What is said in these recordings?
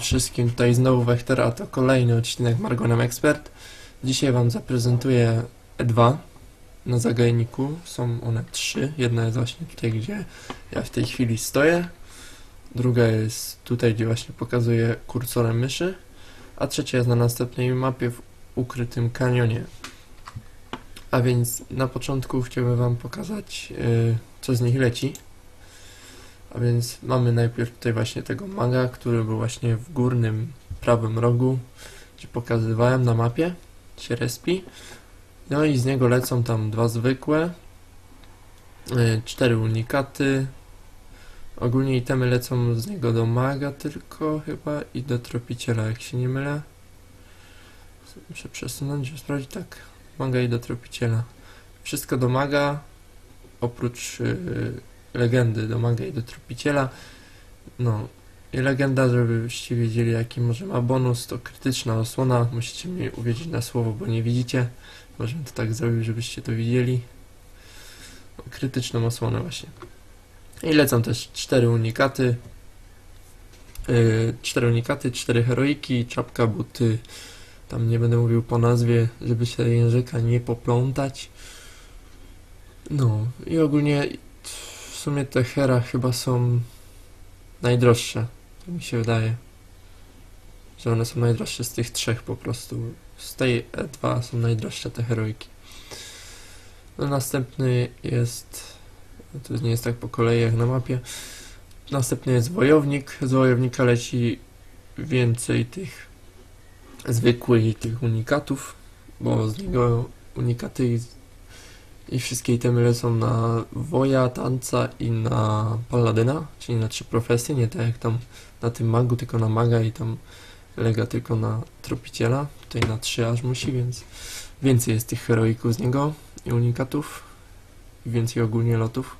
wszystkim, tutaj znowu Wechtera, to kolejny odcinek Margonem Expert. Dzisiaj Wam zaprezentuję E2 na zagajniku. Są one trzy. Jedna jest właśnie tutaj, gdzie ja w tej chwili stoję. Druga jest tutaj, gdzie właśnie pokazuję kursorem myszy. A trzecia jest na następnej mapie w ukrytym kanionie. A więc na początku chciałbym Wam pokazać, yy, co z nich leci. A więc mamy najpierw tutaj właśnie tego maga, który był właśnie w górnym prawym rogu, gdzie pokazywałem na mapie, się respi. No i z niego lecą tam dwa zwykłe, y, cztery unikaty. Ogólnie itemy lecą z niego do maga tylko chyba i do tropiciela, jak się nie mylę. Muszę przesunąć, sprawdzić, tak, maga i do tropiciela. Wszystko do maga, oprócz yy, legendy do maga i do tropiciela. No i legenda, żebyście wiedzieli jaki może ma bonus, to krytyczna osłona. Musicie mnie uwierzyć na słowo, bo nie widzicie. Może to tak zrobił, żebyście to widzieli. No, krytyczną osłonę właśnie. I lecą też cztery unikaty. Yy, cztery unikaty, cztery heroiki, czapka, buty. Tam nie będę mówił po nazwie, żeby się języka nie poplątać. No i ogólnie sumie te Hera chyba są najdroższe. Tak mi się wydaje. Że one są najdroższe z tych trzech po prostu. Z tej E2 są najdroższe te heroiki. No następny jest. To nie jest tak po kolei jak na mapie. Następny jest wojownik. Z wojownika leci więcej tych zwykłych tych unikatów, bo z niego unikaty i wszystkie itemy lecą na woja, tanca i na paladyna, czyli na trzy profesje, nie tak jak tam na tym magu, tylko na maga i tam lega tylko na tropiciela. Tutaj na trzy aż musi, więc więcej jest tych heroików z niego i unikatów. I więcej ogólnie lotów.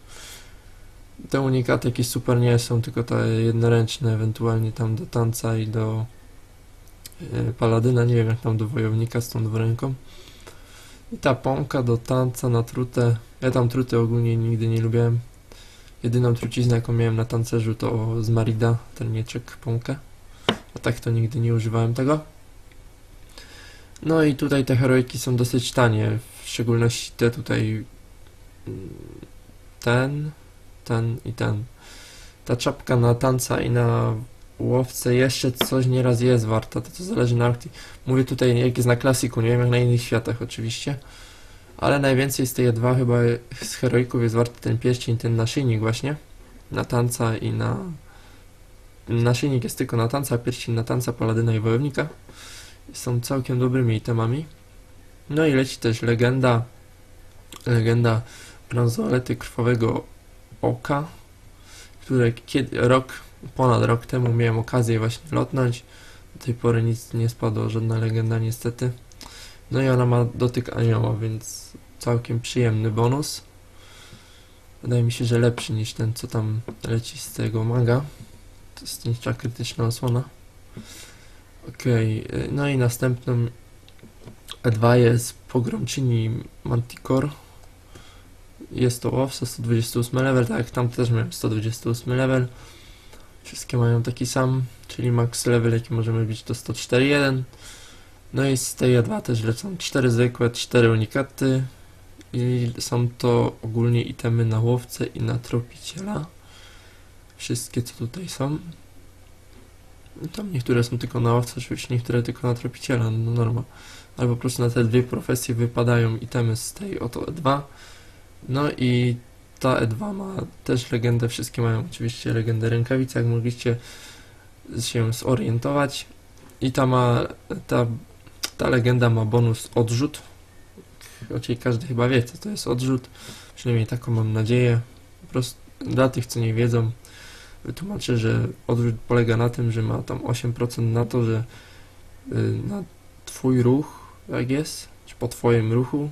Te unikaty jakieś super nie są, tylko te jednoręczne, ewentualnie tam do tanca i do yy, paladyna, nie wiem jak tam do wojownika z tą dwuręką. I ta pąka do tanca na trutę. Ja tam truty ogólnie nigdy nie lubiłem. Jedyną truciznę jaką miałem na tancerzu to z Marida, ten mieczek pąkę. A tak to nigdy nie używałem tego. No i tutaj te heroiki są dosyć tanie, w szczególności te tutaj mm, ten, ten i ten. Ta czapka na tanca i na łowce jeszcze coś nieraz jest warta, to, to zależy na akcji. Mówię tutaj jak jest na klasiku, nie wiem jak na innych światach oczywiście. Ale najwięcej z tej dwa chyba z heroików jest warty ten pierścień, ten naszyjnik właśnie. Na tanca i na... Naszyjnik jest tylko na tanca, a pierścień na tanca, paladyna i wojownika. Są całkiem dobrymi itemami. No i leci też legenda. Legenda bransolety krwawego oka, które kiedy, rok ponad rok temu miałem okazję właśnie lotnąć. Do tej pory nic nie spadło, żadna legenda niestety. No i ona ma dotyk anioła, więc całkiem przyjemny bonus. Wydaje mi się, że lepszy niż ten, co tam leci z tego maga. To jest niższa krytyczna osłona. Okej, okay. no i następną E2 jest pogromczyni Manticore. Jest to łowca 128 level, tak jak tam też miałem 128 level. Wszystkie mają taki sam, czyli max level jaki możemy bić to 104.1. No i z tej 2 też lecą 4 zwykłe, 4 unikaty. I są to ogólnie itemy na łowcę i na tropiciela. Wszystkie co tutaj są. I tam niektóre są tylko na łowcę, oczywiście niektóre tylko na tropiciela, no norma. Ale po prostu na te dwie profesje wypadają itemy z tej oto 2. No i ta E2 ma też legendę, wszystkie mają oczywiście legendę rękawicy, jak mogliście się zorientować. I ta ma, ta, ta legenda ma bonus odrzut. Chociaż każdy chyba wie, co to jest odrzut. Przynajmniej taką mam nadzieję. Po prostu dla tych, co nie wiedzą, wytłumaczę, że odrzut polega na tym, że ma tam 8% na to, że y, na twój ruch, jak jest, czy po twoim ruchu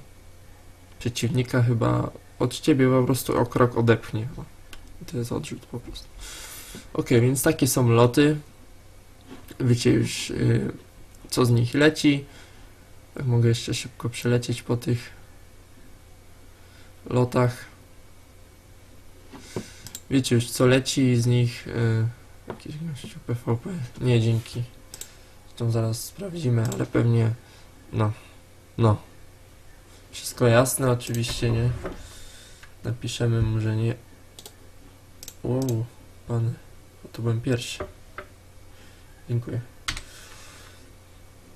przeciwnika chyba od ciebie po prostu o krok odepchnie. O, to jest odrzut po prostu. Ok, więc takie są loty. Wiecie już, yy, co z nich leci. Mogę jeszcze szybko przelecieć po tych lotach. Wiecie już, co leci z nich. Yy, gościu PvP. Nie, dzięki. Zresztą zaraz sprawdzimy, ale pewnie... No. No. Wszystko jasne, oczywiście, nie? Napiszemy mu, że nie... Wow, pan... to byłem pierwszy. Dziękuję.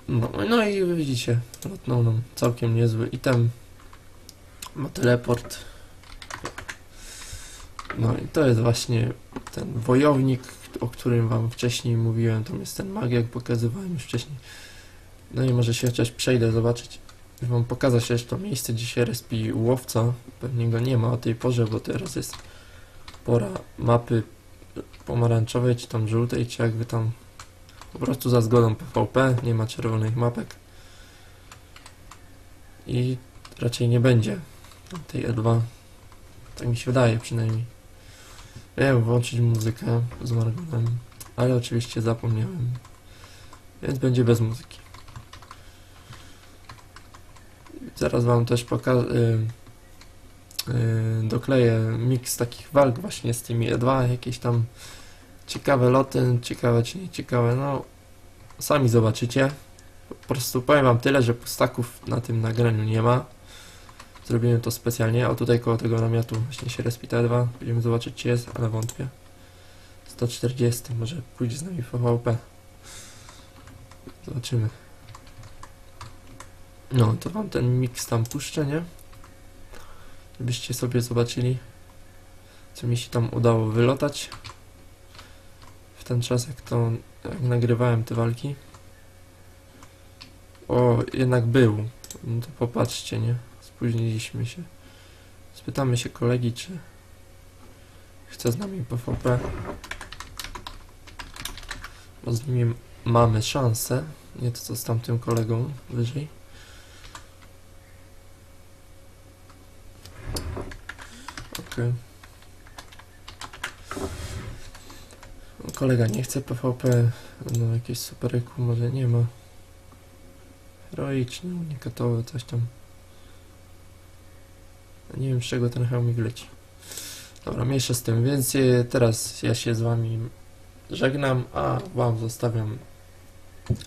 No, no i widzicie, lotną nam całkiem niezły item. Ma teleport. No i to jest właśnie ten wojownik, o którym wam wcześniej mówiłem. Tam jest ten mag, jak pokazywałem już wcześniej. No i może się chociaż przejdę zobaczyć. Już wam pokazać też to miejsce, gdzie się respi łowca. Pewnie go nie ma o tej porze, bo teraz jest pora mapy pomarańczowej, czy tam żółtej, czy jakby tam po prostu za zgodą PvP, nie ma czerwonych mapek. I raczej nie będzie tej E2. Tak mi się wydaje przynajmniej. Miałem włączyć muzykę z Margonem, ale oczywiście zapomniałem. Więc będzie bez muzyki. Zaraz wam też pokażę. Y, y, dokleję miks takich walk właśnie z tymi E2, jakieś tam ciekawe loty, ciekawe czy nieciekawe, no sami zobaczycie. Po prostu powiem wam tyle, że pustaków na tym nagraniu nie ma. Zrobiłem to specjalnie, o tutaj koło tego namiotu właśnie się respita 2. Będziemy zobaczyć czy jest, ale wątpię. 140, może pójdzie z nami w PvP. Zobaczymy. No, to wam ten miks tam puszczę, nie? Żebyście sobie zobaczyli, co mi się tam udało wylotać w ten czas, jak to jak nagrywałem te walki. O, jednak był. No to popatrzcie, nie? Spóźniliśmy się. Spytamy się kolegi, czy chce z nami PvP. Bo z nimi mamy szansę. Nie to co z tamtym kolegą wyżej. Okej. Kolega nie chce PvP. No jakieś supereku może nie ma. Heroiczny, unikatowy, coś tam. Nie wiem z czego ten hełmik leci. Dobra, mniejsza z tym, więc teraz ja się z wami żegnam, a wam zostawiam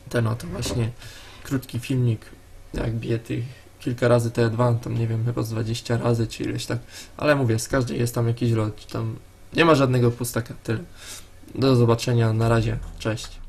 ten oto właśnie krótki filmik, jak bije tych kilka razy te dwa, tam nie wiem, chyba z 20 razy, czy ileś tak, ale mówię, z każdej jest tam jakiś lot, tam nie ma żadnego pustaka, tyle. Do zobaczenia, na razie, cześć.